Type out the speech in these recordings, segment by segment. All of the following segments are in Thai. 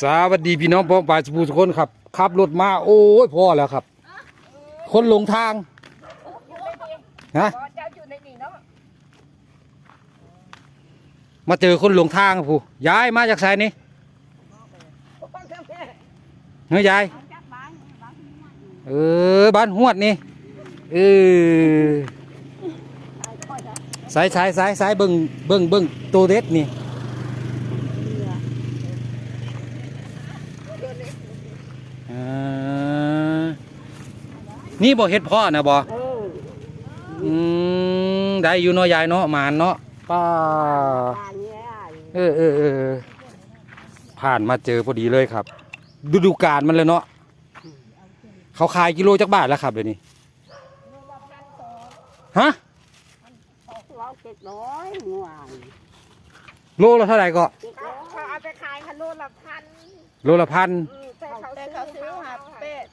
สวัสดีพี่น้องพ้องปลายสบูทุกคนครับขับรถมาโอ้ยพอแล้วครับ คนหลงทางฮะเจ้าอยู่ในนี่เนาะมาเจอคนหลงทางครับผู้ย้ายมาจากไสนี่เฮ้ยยายเออบ้านหวดนี่เออสายสายสายสายเบิ่งเบิ่งเบิ่งตัวเด็ดนี่ อ่านี่บ่เฮ็ดพ่อนะบ่เอออืมได้อยู่เนาะยายเนาะหมานเนาะป้าทานเนี่ยเออเออเออเออผ่านมาเจอพอดีเลยครับฤดูกาลมันเลยเนาะเขาขายกิโลจักบาทแล้วครับเดี๋ยวนี้ฮะร้อยเจ็ดร้อยหน่วยโลละเท่าไหร่ก็เจ็ดร้อยเขาเอาไปขายฮัลโหลละพัน โลละพันอืมแต่เขาแต่เขาซื้อหาเป็ด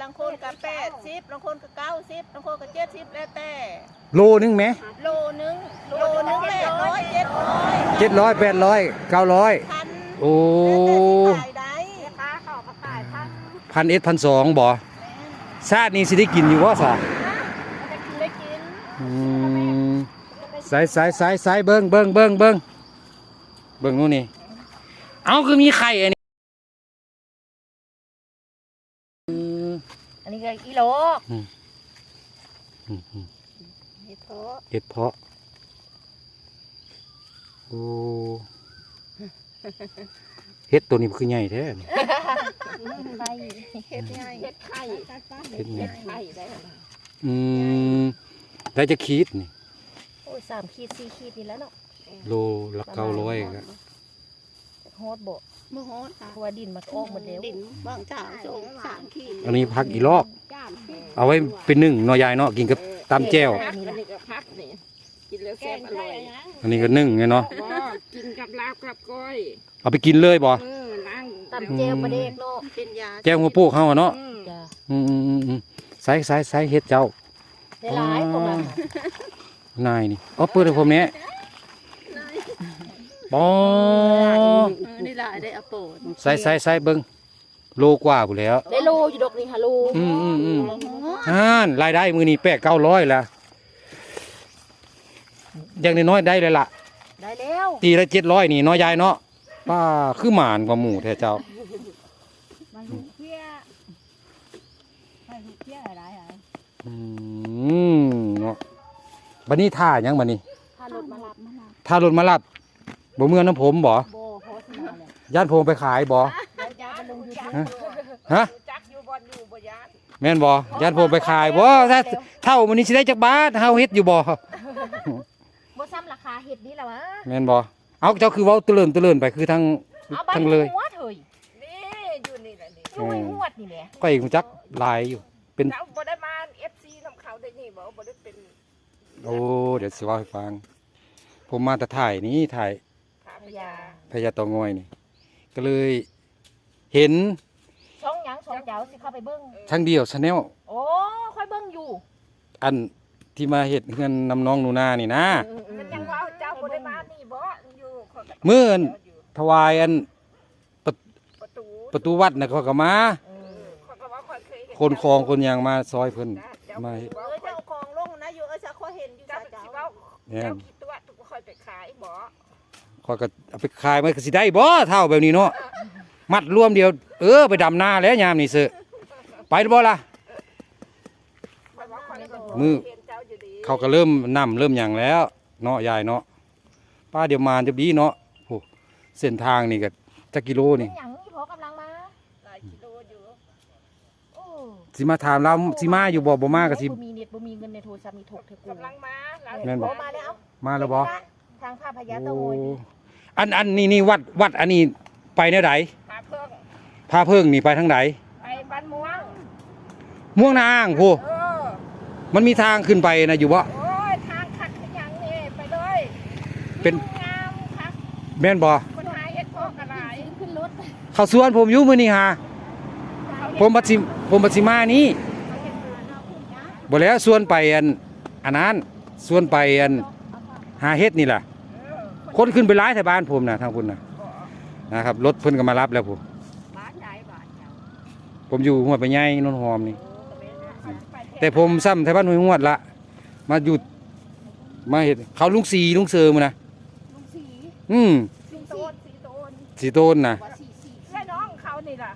ลังคนกับแปดสิบลังคนกับเก้าสิบลังคนกับเจ็ดสิบแล้วแต่โลนึงไหมโลนึงโลนึงแปดร้อยเจ็ดร้อยเจ็ดร้อยแปดร้อยเก้าร้อยพันโอ้แล้วแต่สิขายได้ค้าเขาก็ขายพันพันเอ็ดพันสองบ่ชาตินี้สิได้กินอยู่วะสะจะกินได้กินอืมสายสายสายสายเบิ้งเบิ้งเบิ้งเบิ้งเบิ้งนู่นนี่ เอาคือมีไข่อัน อันนี้ก็กิโลอืมอืมเฮ็ดโถเห็ดเพาะโอ้เห็ดตัวนี้มันคือใหญ่แท้นี่ใบเฮ็ดใหญ่เฮ็ดไข่เห็ดใหญ่ไข่ได้อืมได้จะคิดนี่ โอ้ยสามขีดสี่ขีดนี่แล้วเนาะโลละเก้าร้อยก็โฮดบ่ มโหดค่ะเพราะว่าดินมันออกหมดแล้วดินบางเจ้าสองสามขีดอันนี้พักอีกรอบจ้านเอาไว้เป็นหนึ่งเนอยายเนาะกินกับตำแจ่วอันนี้ก็พักนี่กินแล้วแซ่บอร่อยอันนี้ก็นึ่งไงเนาะบ่กินกับลาบกับก้อยเอาไปกินเลยบ่ เออล้างตำเจลประเด็กเนาะเป็นยาแจ่วหัวโปกเฮาอะเนาะอืมจ้ะอืมอืมอืมอืมใส่ใส่ใส่เฮ็ดเจ้า ได้หลายพวกนั้นนายนี่เอาเปิดให้ผมเนี้ย ปอเออนี่ล่ะได้เอาโปดใส่ใส่ใส่เบิ้งโลกว่าผู้นแหล้วได้โลอยู่ดอกนี่ฮะโลอืมอืมอืมอ่านรายได้มือนี้แปดเก้าร้อยละอย่างน้อยๆได้เลยล่ะ ได้แล้วตีละเจ็ดร้อยนี่เน้อยยายเนาะป้าคือหมานกว่าหมูแท้เจ้ามันลูกเพี้ยมันลูกเพี้ยอะไรอะอืมเนาะบันนี้ท่ายังบันนี้ถ้ารถมารับมันรับท่ารถมารับ บ่เมื่อน้ำผมบ่บ่โพสต์มาเลยย่านผมไปขายบ่แล้วจะไปลงยูทูบฮะจักอยู่บ่อนอยู่บ่ยานแม่นบ่ย่านผมไปขายบ่ถ้าเท่ามันนี้สิได้จักบาทเฮาเฮ็ดอยู่บ่บ่ซ้ำราคาเห็ดนี่แหละวะแม่นบ่เอาเจ้าคือเว้าตะเลินตะเลินไปคือทั้งเอาบ้านทั้งเลยหัวเถยนี่อยู่นี่แหละนี่ลุยหวดนี่แหละก็อีกจักหลายอยู่ เป็นเจ้าบ่ได้มา FC นำเขาได้นี่บ่บ่ได้เป็น โอ้เดี๋ยวสิเว่าให้ฟัง ผมมาแต่ถ่ายนี้ถ่าย พาพยาพญาเตองอยนี่ ก็เลยเห็นช่องหยังช่องเจ้าสิเข้าไปเบิ่งทั้งเดียวชาแนลโอ้ค่อยเบิ่งอยู่อันที่มาเห็ดเงินนำน้องหนูนานี่นะ มันยังว่าเจ้าบ่ได้มานี่บ่อยู่ข้อยก็เมื่ออันอยู่ถวายอันประตูประตูวัดนะเขาก็มา เออข้อยก็ว่าข้อยเคยเห็นคนคลองคนหยางมาซอยเพิ่นจ้ะเจ้ามาคิดเอว่าอเจ้าเอาของลงนะอยู่เออจะค่อยเห็นอยู่เจ้าจ้าคิเจ้าดว่าเนี่ยเจ้าคิดว่าทุกค่อยไปขายบ่ ขอยก็เอาไปขายมันก็สิได้บ่เท่าแบบนี้เนาะมัดรวมเดียว เออไปดำนาแล้วยามนี่เสอะไปบ่ล่ะข้อยว่าข้อยก็มือเห็นเจ้าอยู่ดีเขาก็เริ่มนํเริ่มหยังแล้ว เนาะยายเนาะป้าเดี๋ยวมาจะดีเนาะโอ้เส้นทางนี่ก็จักกิโลเป็นี่นหยังนี่พอกำลังมาหลายกิโลอยู่โอ้สิมาถามเราสิมาอยู่บ่บ่มาก็สิบ่มีเน็ตบ่มีเงินในโทรศัพท์มีถกเทกูกำลังมาหลายแม่นบ่โทรมาแล้วมาแล้วบ่ทางภาพพญาเตะโอยโอ้อันอันนี่นี่วัดวัดอันนี้ไปแนวใดพาเพิ่งพาเพิ่งนี่ไปทางใดไปบ้านม่วงม่วงนาอ่างผู้เออมันมีทางขึ้นไปนะอยู่บ่โอ้ยทางคักขยังนี่ไปเลยเป็นงามคักแม่นบ่คนหายเฮ็ดพ่อกระไรขึ้นรถเขาสวนผมอยู่มื้อนี้หาผมบัดสิผมบัดสิมานี่บ่แล้วสวนไปอันอันนั้นสวนไปอันหาเฮ็ดนี่ล่ะเออ คนขึ้นไปหลายแถวบ้านผมนะทางคุณนะนะครับรถเพิ่นก็มารับแล้วผมเผมอยู่หัวไปใหญ่นนหอมนี่ไปแถวแต่ผมซ้ำไทยบ้านห้วยหวดละมาหยุดมาเห็นเขาลุงสีลุงเซอร์มานะลุงสีอืมสีโตนสีโตนสีโตนนะว่าสีสีและน้องเขานี่ล่ะ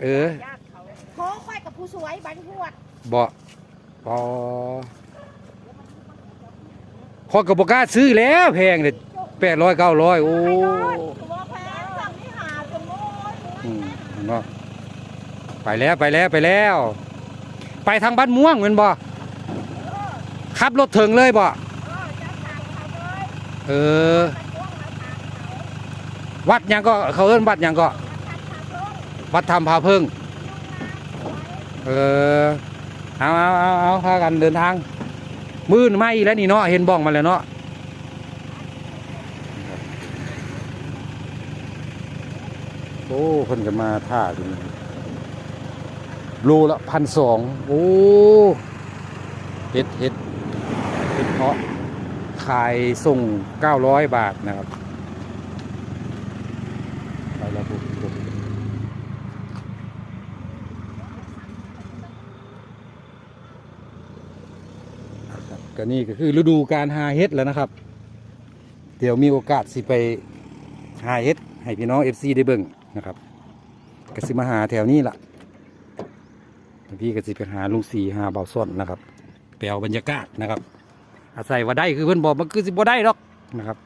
เออญาติเขาโค้งค่อยกับผู้สวยบันหวดบ่ปอพอกับบกล้าซื้อแล้วแพงเลย แปดร้อยเก้าร้อยโอ้ให้น้อยตัวแพงสั่งที่หาจนโน้ยอืมเนาะไปแล้วไปแล้วไปแล้ว ไปทางบ้านม่วงเหมือนบ่ขับรถถึงเลยบ่เออจะทางเขาเลยเออไปม่วงแล้วทางเขาวัดหยังก็เขาเอิ้นวัดหยังก็ทางเขาลงวัดธรรมพาเพิ่งเออเอาเอาเอาเอาพากันเดินทาง มื่นมาอีกแล้วนี่เนาะเห็นบ้องมาแล้วเนาะ โอ้เพิ่นกันมาท่าดูนี่โลละพันสองโอ้เห็ดเห็ดเห็ดเพาะขายส่งเก้าร้อยบาทนะครับไปแล้วปุ๊บปุ๊บครับก็นี่ก็คือฤดูการหาเห็ดแล้วนะครับ เดี๋ยวมีโอกาสสิไปหาเห็ดให้พี่น้องเอฟซีได้เบิ่ง นะครับกสิมาหาแถวนี้ล่ะพี่กสิไปหาลุงสีหาเบาส้นนะครับไปเอาบรรยากาศนะครับ อาศัยว่าได้คือเพื่อนบอกมันคือสิบ่ได้หรอกนะครับ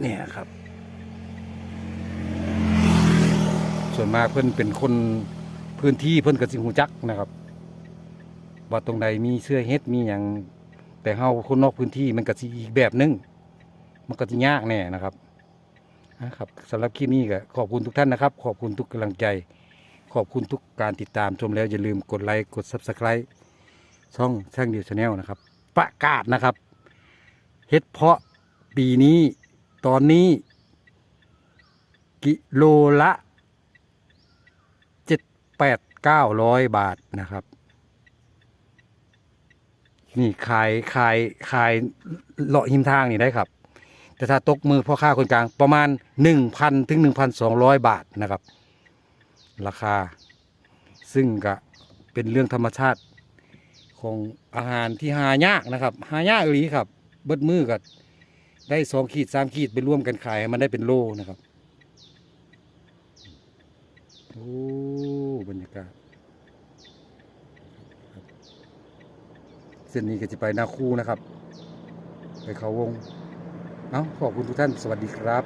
เนี่ยครับ ส่วนมากเพื่อนเป็นคนพื้นที่เพื่อนกสิหูจักนะครับ ว่าตรงใดมีเสื้อเฮ็ดมีอย่าง แต่เฮาคนนอกพื้นที่มันก็สิอีกแบบหนึง มันก็จะยากแน่นะครับนะครับสำหรับคลิปนี้ก็ขอบคุณทุกท่านนะครับ ขอบคุณทุกกำลังใจ ขอบคุณทุกการติดตามชมแล้วอย่าลืมกดไลค์กด Subscribe ช่องช่างเดียวชาแนลนะครับ ประกาศนะครับเฮ็ดเพาะปีนี้ตอนนี้ กิโลละเจ็ดแปดเก้าร้อยบาทนะครับ นี่ขายขายขายเลาะหิมทางนี่ได้ครับ แต่ถ้าตกมือพ่อค้าคนกลางประมาณหนึ่งพันถึงหนึ่งพันสองร้อยบาทนะครับ ราคา ซึ่งก็เป็นเรื่องธรรมชาติของอาหารที่หายากนะครับ หายากอีหลีครับ เบิดมือกับได้สองขีดสามขีดไปร่วมกันขายให้มันได้เป็นโลนะครับ โอ้ บรรยากาศครับ เส้นนี้ก็จะไปนาคูนะครับ ไปเขาวง เอาขอบคุณทุกท่าน สวัสดีครับ